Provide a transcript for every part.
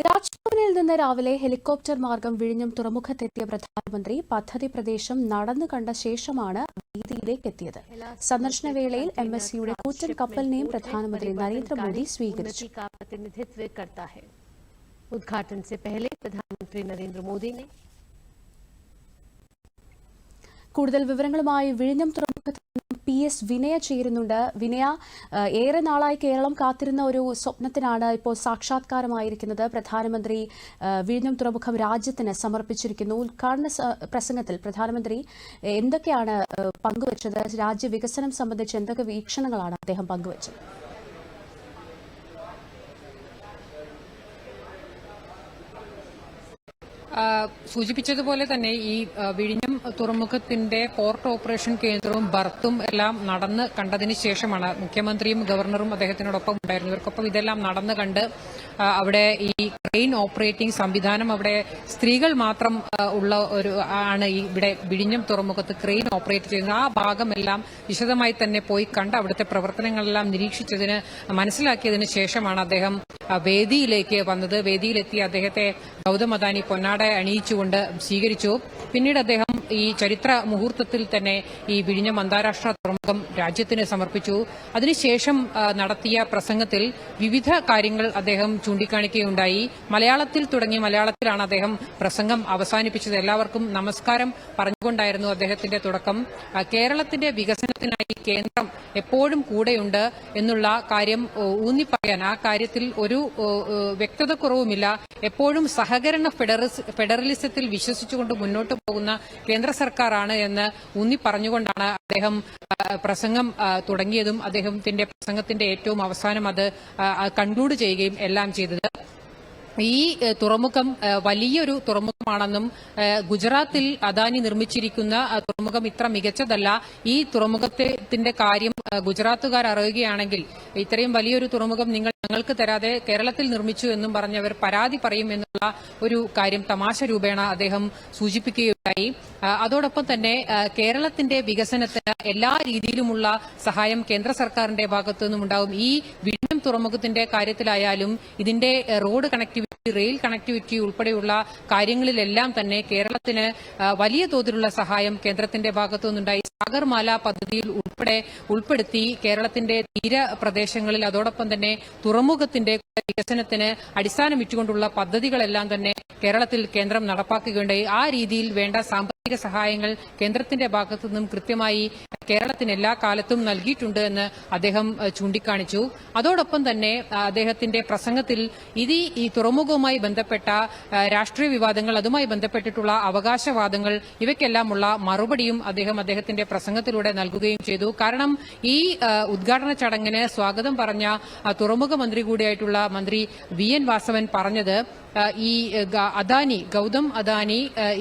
രാജ്ഭവനിൽ നിന്ന് രാവിലെ ഹെലികോപ്റ്റർ മാർഗം വിഴിഞ്ഞം തുറമുഖത്തെത്തിയ പ്രധാനമന്ത്രി പദ്ധതി പ്രദേശം നടന്നു കണ്ട ശേഷമാണ് വേദിയിലേക്ക് എത്തിയത് സന്ദർശന വേളയിൽ എം എസ് സിയുടെ കൂറ്റൻ കപ്പലിനെയും പ്രധാനമന്ത്രി നരേന്ദ്രമോദി സ്വീകരിച്ചു उन्नति का प्रतिनिधित्व करता है उद्घाटन से पहले प्रधानमंत्री नरेंद्र मोदी ने കൂടുതൽ വിവരങ്ങളുമായി വിഴിഞ്ഞം തുറമുഖത്ത് നിന്നും പി എസ് വിനയ ചേരുന്നുണ്ട്. വിനയ ഏറെ നാളായി കേരളം കാത്തിരുന്ന ഒരു സ്വപ്നത്തിനാണ് ഇപ്പോൾ സാക്ഷാത്കാരമായിരിക്കുന്നത്. പ്രധാനമന്ത്രി വിഴിഞ്ഞം തുറമുഖം രാജ്യത്തിന് സമർപ്പിച്ചിരിക്കുന്നു. ഉദ്ഘാടന പ്രസംഗത്തിൽ പ്രധാനമന്ത്രി എന്തൊക്കെയാണ് പങ്കുവച്ചത്? രാജ്യവികസനം സംബന്ധിച്ച് എന്തൊക്കെ വീക്ഷണങ്ങളാണ് അദ്ദേഹം പങ്കുവച്ചത്? സൂചിപ്പിച്ചതുപോലെ തന്നെ ഈ വിഴിഞ്ഞം തുറമുഖത്തിന്റെ പോർട്ട് ഓപ്പറേഷൻ കേന്ദ്രവും ബർത്തും എല്ലാം നടന്ന് കണ്ടതിന് ശേഷമാണ് മുഖ്യമന്ത്രിയും ഗവർണറും അദ്ദേഹത്തിനോടൊപ്പം ഉണ്ടായിരുന്നു ഇവർക്കൊപ്പം ഇതെല്ലാം നടന്നു കണ്ട് അവിടെ ഈ ട്രെയിൻ ഓപ്പറേറ്റിംഗ് സംവിധാനം അവിടെ സ്ത്രീകൾ മാത്രം ഉള്ള ഒരു ആണ് ഇവിടെ വിഴിഞ്ഞം തുറമുഖത്ത് ക്രെയിൻ ഓപ്പറേറ്റ് ചെയ്യുന്നത്. ആ ഭാഗമെല്ലാം വിശദമായി തന്നെ പോയി കണ്ട് അവിടുത്തെ പ്രവർത്തനങ്ങളെല്ലാം നിരീക്ഷിച്ചതിന് മനസ്സിലാക്കിയതിന് ശേഷമാണ് അദ്ദേഹം വേദിയിലേക്ക് വന്നത്. വേദിയിലെത്തി അദ്ദേഹത്തെ ഗൗതം അദാനി പൊന്നാട അണിയിച്ചുകൊണ്ട് സ്വീകരിച്ചു. പിന്നീട് അദ്ദേഹം ഈ ചരിത്ര മുഹൂർത്തത്തിൽ തന്നെ ഈ വിഴിഞ്ഞം അന്താരാഷ്ട്ര തുറമുഖം രാജ്യത്തിന് സമർപ്പിച്ചു. അതിനുശേഷം നടത്തിയ പ്രസംഗത്തിൽ വിവിധ കാര്യങ്ങൾ അദ്ദേഹം ചൂണ്ടിക്കാണിക്കുകയുണ്ടായി. മലയാളത്തിൽ തുടങ്ങി മലയാളത്തിലാണ് അദ്ദേഹം പ്രസംഗം അവസാനിപ്പിച്ചത്. എല്ലാവർക്കും നമസ്കാരം പറഞ്ഞുകൊണ്ടായിരുന്നു അദ്ദേഹത്തിന്റെ തുടക്കം. കേരളത്തിന്റെ വികസനത്തിനായി കേന്ദ്രം എപ്പോഴും കൂടെയുണ്ട് എന്നുള്ള കാര്യം ഊന്നിപ്പറയാൻ ആ കാര്യത്തിൽ ഒരു വ്യക്തത കുറവുമില്ല എപ്പോഴും സഹകരണ ഫെഡറലിസത്തിൽ വിശ്വസിച്ചുകൊണ്ട് മുന്നോട്ട് പോകുന്ന കേന്ദ്ര സർക്കാരാണ് എന്ന് ഊന്നി പറഞ്ഞുകൊണ്ടാണ് അദ്ദേഹം പ്രസംഗം തുടങ്ങിയതും അദ്ദേഹത്തിന്റെ പ്രസംഗത്തിന്റെ ഏറ്റവും അവസാനം അത് കൺക്ലൂഡ് ചെയ്യുകയും എല്ലാം ചെയ്തത്. ഈ തുറമുഖം വലിയൊരു തുറമുഖമാണെന്നും ഗുജറാത്തിൽ അദാനി നിർമ്മിച്ചിരിക്കുന്ന തുറമുഖം ഇത്ര മികച്ചതല്ല. ഈ തുറമുഖത്തിന്റെ കാര്യം ഗുജറാത്തുകാർ അറിയുകയാണെങ്കിൽ ഇത്രയും വലിയൊരു തുറമുഖം നിങ്ങൾ ഞങ്ങൾക്ക് തരാതെ കേരളത്തിൽ നിർമ്മിച്ചു എന്നും പറഞ്ഞവർ പരാതി പറയും എന്നുള്ള ഒരു കാര്യം തമാശ രൂപേണ അദ്ദേഹം സൂചിപ്പിക്കുകയുണ്ടായി. അതോടൊപ്പം തന്നെ കേരളത്തിന്റെ വികസനത്തിന് എല്ലാ രീതിയിലുമുള്ള സഹായം കേന്ദ്ര സർക്കാരിന്റെ ഭാഗത്തു നിന്നും ഉണ്ടാവും ഈ തുറമുഖത്തിന്റെ കാര്യത്തിലായാലും ഇതിന്റെ റോഡ് കണക്ടിവിറ്റി റെയിൽ കണക്ടിവിറ്റി ഉൾപ്പെടെയുള്ള കാര്യങ്ങളിലെല്ലാം തന്നെ കേരളത്തിന് വലിയ തോതിലുള്ള സഹായം കേന്ദ്രത്തിന്റെ ഭാഗത്തു നിന്നുണ്ടായി. സാഗർമാല പദ്ധതിയിൽ ഉൾപ്പെടെ ഉൾപ്പെടുത്തി കേരളത്തിന്റെ തീരപ്രദേശങ്ങളിൽ അതോടൊപ്പം തന്നെ തുറമുഖത്തിന്റെ വികസനത്തിന് അടിസ്ഥാനമിട്ടുകൊണ്ടുള്ള പദ്ധതികളെല്ലാം തന്നെ കേരളത്തിൽ കേന്ദ്രം നടപ്പാക്കുകയുണ്ടായി. ആ രീതിയിൽ വേണ്ട സാമ്പത്തിക സഹായങ്ങൾ കേന്ദ്രത്തിന്റെ ഭാഗത്തു നിന്നും കൃത്യമായി കേരളത്തിന് എല്ലാ കാലത്തും നൽകിയിട്ടുണ്ട് എന്ന് അദ്ദേഹം ചൂണ്ടിക്കാണിച്ചു. അതോടൊപ്പം തന്നെ അദ്ദേഹത്തിന്റെ പ്രസംഗത്തിൽ ഇത് ഈ തുറമുഖവുമായി ബന്ധപ്പെട്ട രാഷ്ട്രീയ വിവാദങ്ങൾ അതുമായി ബന്ധപ്പെട്ടിട്ടുള്ള അവകാശവാദങ്ങൾ ഇവയ്ക്കെല്ലാമുള്ള മറുപടിയും അദ്ദേഹം അദ്ദേഹത്തിന്റെ പ്രസംഗത്തിലൂടെ നൽകുകയും ചെയ്തു. കാരണം ഈ ഉദ്ഘാടന ചടങ്ങിന് സ്വാഗതം പറഞ്ഞ തുറമുഖ മന്ത്രി കൂടിയായിട്ടുള്ള മന്ത്രി വി എൻ വാസവൻ പറഞ്ഞത് ഈ അദാനി ഗൗതം അദാനി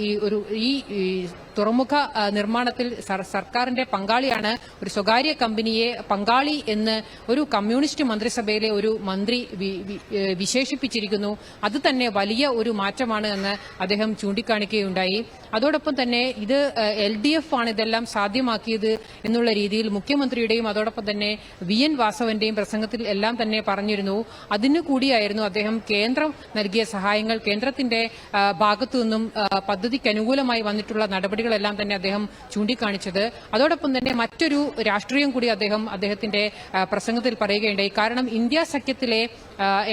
ഈ ഒരു ഈ ഈ തുറമുഖ നിർമ്മാണത്തിൽ സർക്കാരിന്റെ പങ്കാളിയാണ് ഒരു സ്വകാര്യ കമ്പനിയെ പങ്കാളി എന്ന് ഒരു കമ്മ്യൂണിസ്റ്റ് മന്ത്രിസഭയിലെ ഒരു മന്ത്രി വിശേഷിപ്പിച്ചിരിക്കുന്നു. അത് തന്നെ വലിയ ഒരു മാറ്റമാണ് എന്ന് അദ്ദേഹം ചൂണ്ടിക്കാണിക്കുകയുണ്ടായി. അതോടൊപ്പം തന്നെ ഇത് എൽ ഡി എഫ് ആണ് ഇതെല്ലാം സാധ്യമാക്കിയത് എന്നുള്ള രീതിയിൽ മുഖ്യമന്ത്രിയുടെയും അതോടൊപ്പം തന്നെ വി എൻ വാസവന്റെയും പ്രസംഗത്തിൽ എല്ലാം തന്നെ പറഞ്ഞിരുന്നു. അതിനു കൂടിയായിരുന്നു അദ്ദേഹം കേന്ദ്രം നൽകിയ സഹായങ്ങൾ. കേന്ദ്രത്തിന്റെ ഭാഗത്തു നിന്നും പദ്ധതിക്ക് അനുകൂലമായി വന്നിട്ടുള്ള നടപടികളെല്ലാം തന്നെ അദ്ദേഹം ചൂണ്ടിക്കാണിച്ചത്. അതോടൊപ്പം തന്നെ മറ്റൊരു രാഷ്ട്രീയം കൂടി അദ്ദേഹം അദ്ദേഹത്തിന്റെ പ്രസംഗത്തിൽ പറയുകയുണ്ടായി. കാരണം ഇന്ത്യ സഖ്യത്തിലെ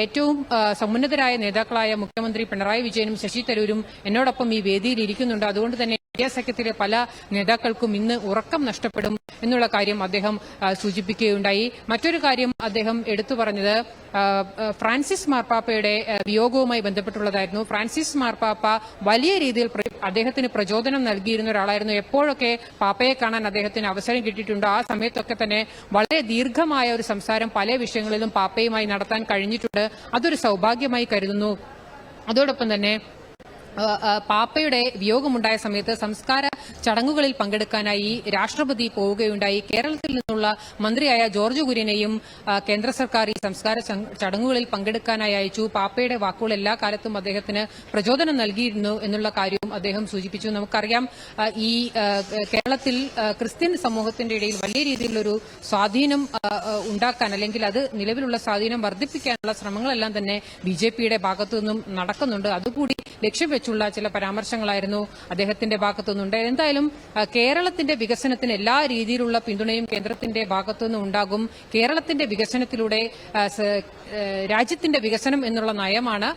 ഏറ്റവും സമുന്നതരായ നേതാക്കളായ മുഖ്യമന്ത്രി പിണറായി വിജയനും ശശി തരൂരും എന്നോടൊപ്പം ഈ വേദിയിൽ ഇരിക്കുന്നുണ്ട്. അതുകൊണ്ട് തന്നെ ഇന്ത്യ സഖ്യത്തിലെ പല നേതാക്കൾക്കും ഇന്ന് ഉറക്കം നഷ്ടപ്പെടും എന്നുള്ള കാര്യം അദ്ദേഹം സൂചിപ്പിക്കുകയുണ്ടായി. മറ്റൊരു കാര്യം അദ്ദേഹം എടുത്തു പറഞ്ഞത് ഫ്രാൻസിസ് മാർപ്പാപ്പയുടെ വിയോഗവുമായി ബന്ധപ്പെട്ടുള്ളതായിരുന്നു. ഫ്രാൻസിസ് മാർപ്പാപ്പ വലിയ രീതിയിൽ അദ്ദേഹത്തിന് പ്രചോദനം നൽകിയിരുന്ന ഒരാളായിരുന്നു. എപ്പോഴൊക്കെ പാപ്പയെ കാണാൻ അദ്ദേഹത്തിന് അവസരം കിട്ടിയിട്ടുണ്ടോ ആ സമയത്തൊക്കെ തന്നെ വളരെ ദീർഘമായ ഒരു സംസാരം പല വിഷയങ്ങളിലും പാപ്പയുമായി നടത്താൻ കഴിഞ്ഞിട്ടുണ്ട്. അതൊരു സൗഭാഗ്യമായി കരുതുന്നു. അതോടൊപ്പം തന്നെ പാപ്പയുടെ വിയോഗമുണ്ടായ സമയത്ത് സംസ്കാര ചടങ്ങുകളിൽ പങ്കെടുക്കാനായി രാഷ്ട്രപതി പോവുകയുണ്ടായി. കേരളത്തിൽ നിന്നുള്ള മന്ത്രിയായ ജോർജ് കുര്യനെയും കേന്ദ്ര സർക്കാർ ഈ സംസ്കാര ചടങ്ങുകളിൽ പങ്കെടുക്കാനായി അയച്ചു. പാപ്പയുടെ വാക്കുകൾ എല്ലാ കാലത്തും അദ്ദേഹത്തിന് പ്രചോദനം നൽകിയിരുന്നു എന്നുള്ള കാര്യവും അദ്ദേഹം സൂചിപ്പിച്ചു. നമുക്കറിയാം ഈ കേരളത്തിൽ ക്രിസ്ത്യൻ സമൂഹത്തിന്റെ ഇടയിൽ വലിയ രീതിയിലുള്ളൊരു സ്വാധീനം ഉണ്ടാക്കാൻ അല്ലെങ്കിൽ അത് നിലവിലുള്ള സ്വാധീനം വർദ്ധിപ്പിക്കാനുള്ള ശ്രമങ്ങളെല്ലാം തന്നെ ബി ജെ പിയുടെ ഭാഗത്തു നിന്നും നടക്കുന്നുണ്ട്. അതുകൂടി ലക്ഷ്യം വെച്ചുള്ള ചില പരാമർശങ്ങളായിരുന്നു അദ്ദേഹത്തിന്റെ ഭാഗത്തുനിന്നുണ്ട്. എന്തായാലും കേരളത്തിന്റെ വികസനത്തിന് എല്ലാ രീതിയിലുള്ള പിന്തുണയും കേന്ദ്രത്തിന്റെ ഭാഗത്തു നിന്നും ഉണ്ടാകും. കേരളത്തിന്റെ വികസനത്തിലൂടെ രാജ്യത്തിന്റെ വികസനം എന്നുള്ള നയമാണ്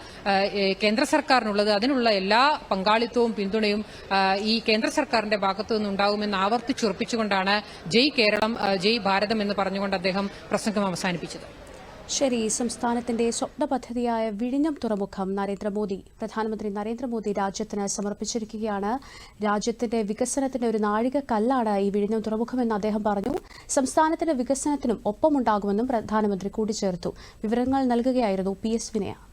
കേന്ദ്ര സർക്കാരിനുള്ളത്. അതിനുള്ള എല്ലാ പങ്കാളിത്തവും പിന്തുണയും ആ, ഈ കേന്ദ്ര സർക്കാരിന്റെ ഭാഗത്തു നിന്നുണ്ടാവുമെന്ന് ആവർത്തിച്ചുറപ്പിച്ചുകൊണ്ടാണ് ജയ് കേരളം ജയ് ഭാരതം എന്ന് പറഞ്ഞുകൊണ്ട് അദ്ദേഹം പ്രസംഗം അവസാനിപ്പിച്ചത്. ശരി സംസ്ഥാനത്തിന്റെ സ്വപ്ന പദ്ധതിയായ വിഴിഞ്ഞം തുറമുഖം നരേന്ദ്രമോദി പ്രധാനമന്ത്രി നരേന്ദ്രമോദി രാജ്യത്തിന് സമർപ്പിച്ചിരിക്കുകയാണ്. രാജ്യത്തിന്റെ വികസനത്തിന് ഒരു നാഴികക്കല്ലാണ് ഈ വിഴിഞ്ഞം തുറമുഖമെന്ന് അദ്ദേഹം പറഞ്ഞു. സംസ്ഥാനത്തിന്റെ വികസനത്തിനും ഒപ്പമുണ്ടാകുമെന്നും പ്രധാനമന്ത്രി കൂട്ടിച്ചേർത്തു. വിവരങ്ങൾ നൽകുകയായിരുന്നു പി എസ് വിനയ.